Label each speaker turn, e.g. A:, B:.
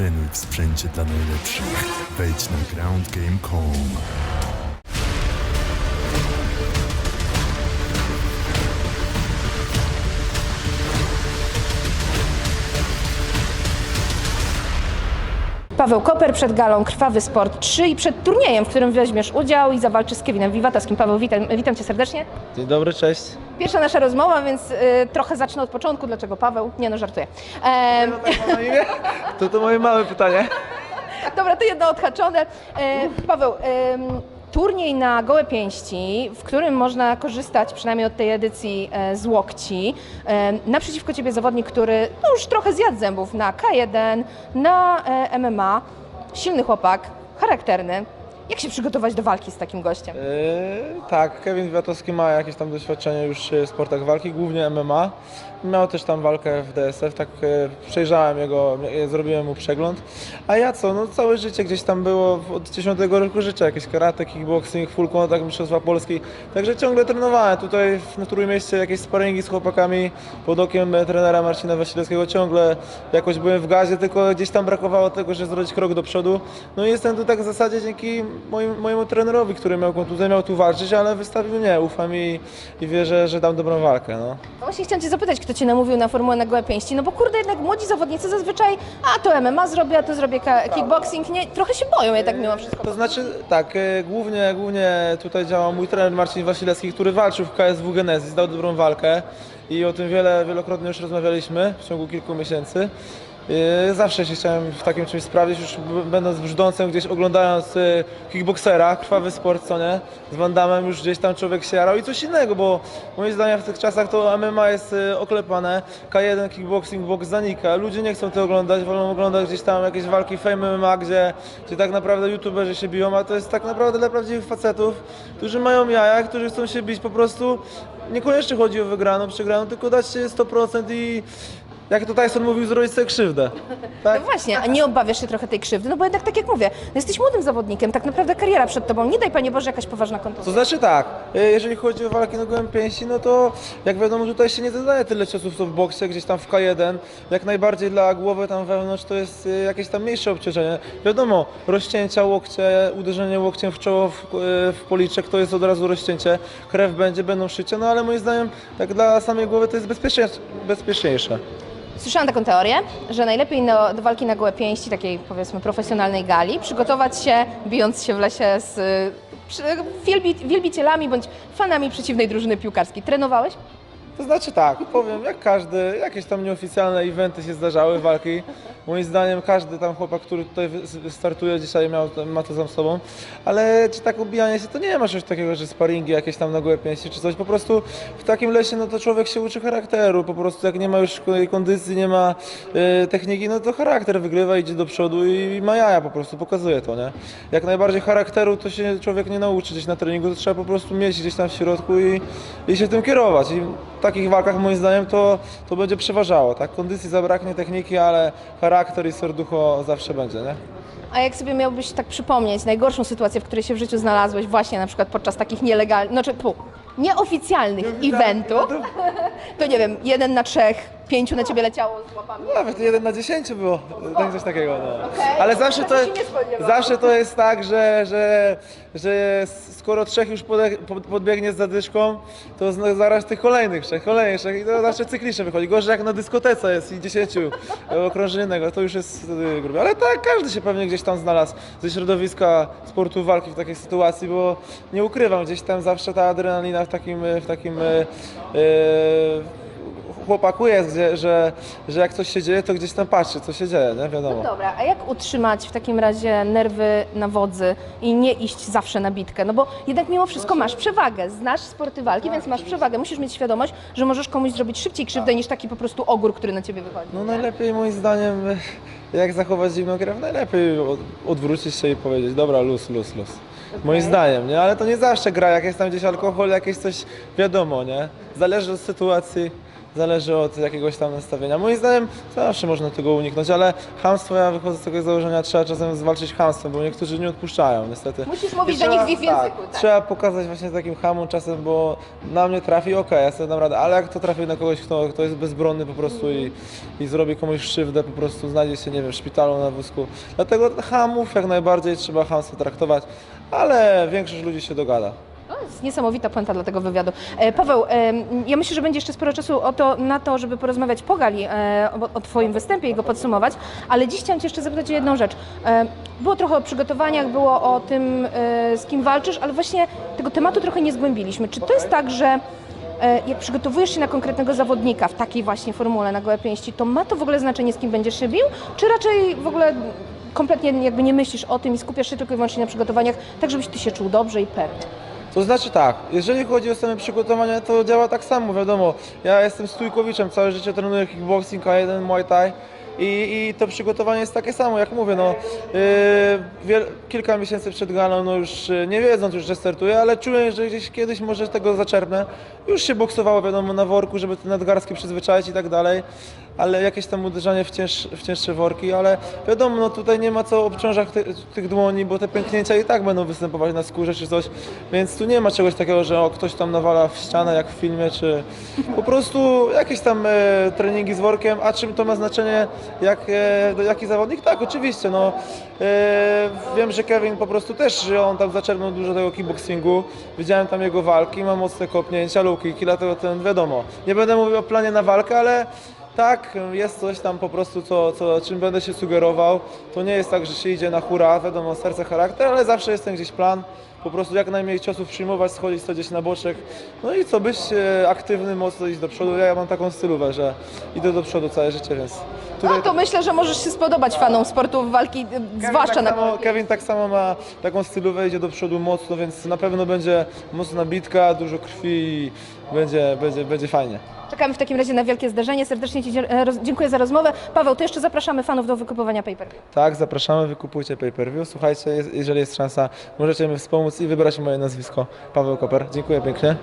A: Trenuj w sprzęcie dla najlepszych. Wejdź na groundgame.com.
B: Paweł Koper przed galą Krwawy Sport 3 i przed turniejem, w którym weźmiesz udział i zawalczysz z Kevinem Wiwataskim. Paweł, witam, witam Cię serdecznie.
C: Dzień dobry, cześć.
B: Pierwsza nasza rozmowa, więc y, trochę zacznę od początku. Dlaczego Paweł? Nie no, żartuję. Em,
C: To to moje małe pytanie.
B: dobra, to jedno odhaczone. E, Paweł, em, turniej na gołe pięści, w którym można korzystać przynajmniej od tej edycji e, z łokci. E, naprzeciwko Ciebie zawodnik, który no, już trochę zjadł zębów na K1, na e, MMA. Silny chłopak, charakterny. Jak się przygotować do walki z takim gościem?
C: Yy, tak, Kevin Wiatowski ma jakieś tam doświadczenie już w sportach walki, głównie MMA. Miał też tam walkę w DSF, tak e, przejrzałem jego, e, zrobiłem mu przegląd. A ja co, no całe życie gdzieś tam było od 10 roku życia, jakieś karate, kickboxing, full contact, mistrzostwa Polski. Także ciągle trenowałem tutaj w Trójmieście jakieś sparingi z chłopakami pod okiem e, trenera Marcina Wasilewskiego. Ciągle jakoś byłem w gazie, tylko gdzieś tam brakowało tego, żeby zrobić krok do przodu. No i jestem tu tak w zasadzie dzięki moim, mojemu trenerowi, który miał kontuzję, miał tu walczyć, ale wystawił mnie, ufam i, i wierzę, że dam dobrą walkę. No.
B: No Właśnie chciałam Cię zapytać, kto Cię namówił na formułę na gołe pięści, no bo kurde, jednak młodzi zawodnicy zazwyczaj, a to MMA zrobię, a to zrobię ka- kickboxing, nie, trochę się boją je tak mimo wszystko.
C: To znaczy, tak, e, głównie, głównie tutaj działa mój trener Marcin Wasilewski, który walczył w KSW Genesis, dał dobrą walkę i o tym wiele, wielokrotnie już rozmawialiśmy w ciągu kilku miesięcy. E, Zawsze się chciałem w takim czymś sprawdzić, już będąc Brzdącem, gdzieś oglądając e, kickboxera, krwawy sport, co nie, z Van Damme już gdzieś tam człowiek się jarał i coś innego, bo moim zdaniem w tych czasach to MMA jest e, oklepane, K1 kickboxing, box zanika, ludzie nie chcą tego oglądać, wolą oglądać gdzieś tam jakieś walki Fame MMA, gdzie, gdzie tak naprawdę youtuberzy się biją, a to jest tak naprawdę dla prawdziwych facetów, którzy mają jaja, którzy chcą się bić po prostu, niekoniecznie chodzi o wygraną, przegraną, tylko dać się 100% i jak to Tyson mówił, zrobić sobie krzywdę. Tak?
B: No właśnie, a nie obawiasz się trochę tej krzywdy? No bo jednak tak jak mówię, no jesteś młodym zawodnikiem, tak naprawdę kariera przed Tobą, nie daj Panie Boże jakaś poważna
C: To
B: kontuzja.
C: znaczy tak, e, jeżeli chodzi o walki na gołym pięści, no to jak wiadomo tutaj się nie zadaje tyle ciosów co w boksie, gdzieś tam w K1, jak najbardziej dla głowy tam wewnątrz to jest e, jakieś tam mniejsze obciążenie. Wiadomo, rozcięcia łokcie, uderzenie łokciem w czoło, w, e, w policzek to jest od razu rozcięcie, krew będzie, będą szycia, no ale moim zdaniem tak dla samej głowy to jest bezpieczniejsze. bezpieczniejsze.
B: Słyszałam taką teorię, że najlepiej do walki na gołe pięści, takiej powiedzmy profesjonalnej gali, przygotować się, bijąc się w lesie z y, przy- wielbi, wielbicielami bądź fanami przeciwnej drużyny piłkarskiej. Trenowałeś?
C: To znaczy tak, powiem, jak każdy, jakieś tam nieoficjalne eventy się zdarzały, walki. Moim zdaniem każdy tam chłopak, który tutaj startuje dzisiaj miał, ma to za sobą. Ale czy tak ubijanie się, to nie ma czegoś takiego, że sparingi jakieś tam na gołe pięści czy coś. Po prostu w takim lesie, no to człowiek się uczy charakteru. Po prostu jak nie ma już ko- kondycji, nie ma e, techniki, no to charakter wygrywa, idzie do przodu i ma jaja po prostu, pokazuje to, nie? Jak najbardziej charakteru to się człowiek nie nauczy gdzieś na treningu, to trzeba po prostu mieć gdzieś tam w środku i, i się tym kierować. I w takich walkach moim zdaniem to, to będzie przeważało, tak? Kondycji zabraknie techniki, ale charakter i serducho zawsze będzie, nie?
B: A jak sobie miałbyś tak przypomnieć najgorszą sytuację, w której się w życiu znalazłeś właśnie na przykład podczas takich nielegalnych, znaczy pu, nieoficjalnych eventów, to nie wiem, jeden na trzech, pięciu na ciebie leciało z łapami.
C: Nawet jeden na dziesięciu było, tak coś takiego. No.
B: Okej,
C: Ale zawsze to,
B: tego się nie spodziewałam.
C: zawsze to jest tak, że, że, że skoro trzech już pode, pod- podbiegnie z zadyszką, to zna- zaraz tych kolejnych trzech, kolejnych trzech i to zawsze cyklicznie wychodzi. Gorzej jak na dyskotece jest i dziesięciu okrążeń innego, to już jest wtedy grubo. Ale tak, każdy się pewnie gdzieś tam znalazł ze środowiska sportu walki w takiej sytuacji, bo nie ukrywam, gdzieś tam zawsze ta adrenalina w takim, w takim e, e, chłopaku jest, gdzie, że, że jak coś się dzieje, to gdzieś tam patrzy, co się dzieje, nie? Wiadomo.
B: Dobra, a jak utrzymać w takim razie nerwy na wodzy i nie iść zawsze na bitkę? No bo jednak mimo wszystko masz przewagę, znasz sporty walki, więc masz przewagę. Musisz mieć świadomość, że możesz komuś zrobić szybciej krzywdę niż taki po prostu ogór, który na ciebie wychodzi.
C: No najlepiej moim zdaniem, jak zachować zimną krew, najlepiej od, odwrócić się i powiedzieć, dobra, luz, luz, luz. Moim zdaniem, nie? Ale to nie zawsze gra, jak jest tam gdzieś alkohol, jakieś coś, wiadomo, nie? Zależy od sytuacji. zależy od jakiegoś tam nastawienia. Moim zdaniem zawsze można tego uniknąć, ale hamstwo, ja wychodzę z tego założenia, trzeba czasem zwalczyć hamstwem, bo niektórzy nie odpuszczają niestety.
B: Musisz mówić do nich w ich języku, tak.
C: Trzeba pokazać właśnie takim hamom czasem, bo na mnie trafi, okej, ja sobie dam radę, ale jak to trafi na kogoś, kto, kto jest bezbronny po prostu i, i zrobi komuś krzywdę, po prostu znajdzie się, nie wiem, w szpitalu na wózku. Dlatego hamów jak najbardziej trzeba hamstwo traktować, ale większość ludzi się dogada.
B: To jest niesamowita puenta dla tego wywiadu. E, Paweł, ja myślę, że będzie jeszcze sporo czasu o to, na to, żeby porozmawiać po gali e, o, o Twoim występie i go podsumować, ale dziś chciałam Cię jeszcze zapytać o jedną rzecz. E, Było trochę o przygotowaniach, było o tym, z kim walczysz, ale właśnie tego tematu trochę nie zgłębiliśmy. Czy to jest tak, że jak przygotowujesz się na konkretnego zawodnika w takiej właśnie formule na gołe pięści, to ma to w ogóle znaczenie, z kim będziesz się bił, czy raczej w ogóle kompletnie jakby nie myślisz o tym i skupiasz się tylko i wyłącznie na przygotowaniach, tak żebyś Ty się czuł dobrze i pewnie?
C: To znaczy tak, jeżeli chodzi o same przygotowania, to działa tak samo, wiadomo. Ja jestem stójkowiczem, całe życie trenuję kickboxing, a jeden muay thai. I, I to przygotowanie jest takie samo, jak mówię, no, yy, kilka miesięcy przed galą, no już yy, nie wiedząc już, że startuję, ale czułem, że gdzieś kiedyś może tego zaczerpnę. Już się boksowało, wiadomo, na worku, żeby te nadgarstki przyzwyczaić i tak dalej, ale jakieś tam uderzanie w, cięż, w cięższe worki, ale wiadomo, no tutaj nie ma co obciążać ty, tych dłoni, bo te pęknięcia i tak będą występować na skórze czy coś, więc tu nie ma czegoś takiego, że o, ktoś tam nawala w ścianę jak w filmie, czy po prostu jakieś tam e, treningi z workiem, a czym to ma znaczenie, jak, e, jaki zawodnik? Tak, oczywiście, no e, wiem, że Kevin po prostu też, że on tam zaczerpnął dużo tego kickboxingu, widziałem tam jego walki, ma mocne kopnięcia, low kicki, dlatego ten wiadomo, nie będę mówił o planie na walkę, ale tak, jest coś tam po prostu, co, co, czym będę się sugerował. To nie jest tak, że się idzie na hura, wiadomo, serce, charakter, ale zawsze jest ten gdzieś plan. Po prostu jak najmniej ciosów przyjmować, schodzić sobie gdzieś na boczek. No i co, być e, aktywny, mocno iść do przodu. Ja mam taką stylówę, że idę do przodu całe życie, więc tutaj...
B: No to myślę, że możesz się spodobać fanom sportów walki, y, zwłaszcza
C: tak
B: na
C: samo, Kevin tak samo ma taką stylówę, idzie do przodu mocno, więc na pewno będzie mocna bitka, dużo krwi i będzie, będzie, będzie fajnie.
B: Czekamy w takim razie na wielkie zdarzenie. Serdecznie Ci e, dziękuję za rozmowę. Paweł, to jeszcze zapraszamy fanów do wykupowania pay-per-view.
C: Tak, zapraszamy, wykupujcie pay-per-view. Słuchajcie, jest, jeżeli jest szansa, możecie mi wspomóc i wybrać moje nazwisko. Paweł Koper. Dziękuję pięknie.